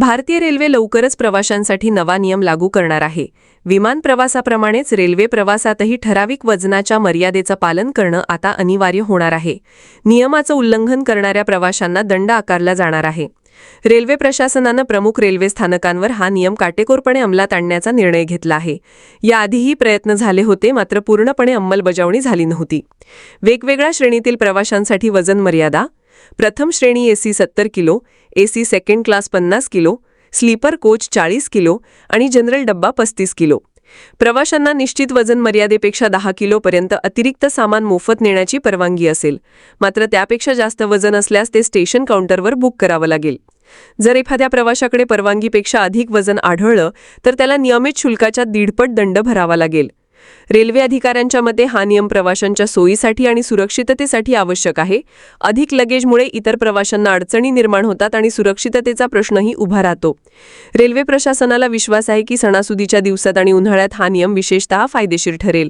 भारतीय रेल्वे लवकरच प्रवाशांसाठी नवा नियम लागू करणार आहे. विमान प्रवासाप्रमाणेच रेल्वे प्रवासातही ठराविक वजनाच्या मर्यादेचं पालन करणं आता अनिवार्य होणार आहे. नियमाचं उल्लंघन करणाऱ्या प्रवाशांना दंड आकारला जाणार आहे. रेल्वे प्रशासनानं प्रमुख रेल्वे स्थानकांवर हा नियम काटेकोरपणे अंमलात आणण्याचा निर्णय घेतला आहे. याआधीही प्रयत्न झाले होते मात्र पूर्णपणे अंमलबजावणी झाली नव्हती. वेगवेगळ्या श्रेणीतील प्रवाशांसाठी वजन मर्यादा प्रथम श्रेणी एसी सत्तर किलो एसी सेकंड क्लास पन्नास किलो स्लीपर कोच चाळीस किलो आणि जनरल डब्बा पस्तीस किलो. प्रवाशांना निश्चित वजन मर्यादेपेक्षा दहा किलोपर्यंत अतिरिक्त सामान मोफत नेण्याची परवानगी असेल. मात्र त्यापेक्षा जास्त वजन असल्यास ते स्टेशन काउंटरवर बुक करावं लागेल. जर एखाद्या प्रवाशाकडे परवानगीपेक्षा अधिक वजन आढळलं तर त्याला नियमित शुल्काच्या दीडपट दंड भरावा लागेल. रेल्वे अधिकाऱ्यांच्या मते हा नियम प्रवाशांच्या सोयीसाठी आणि सुरक्षिततेसाठी आवश्यक आहे. अधिक लगेजमुळे इतर प्रवाशांना अडचणी निर्माण होतात आणि सुरक्षिततेचा प्रश्नही उभा राहतो. रेल्वे प्रशासनाला विश्वास आहे की सणासुदीच्या दिवसात आणि उन्हाळ्यात हा नियम विशेषतः फायदेशीर ठरेल.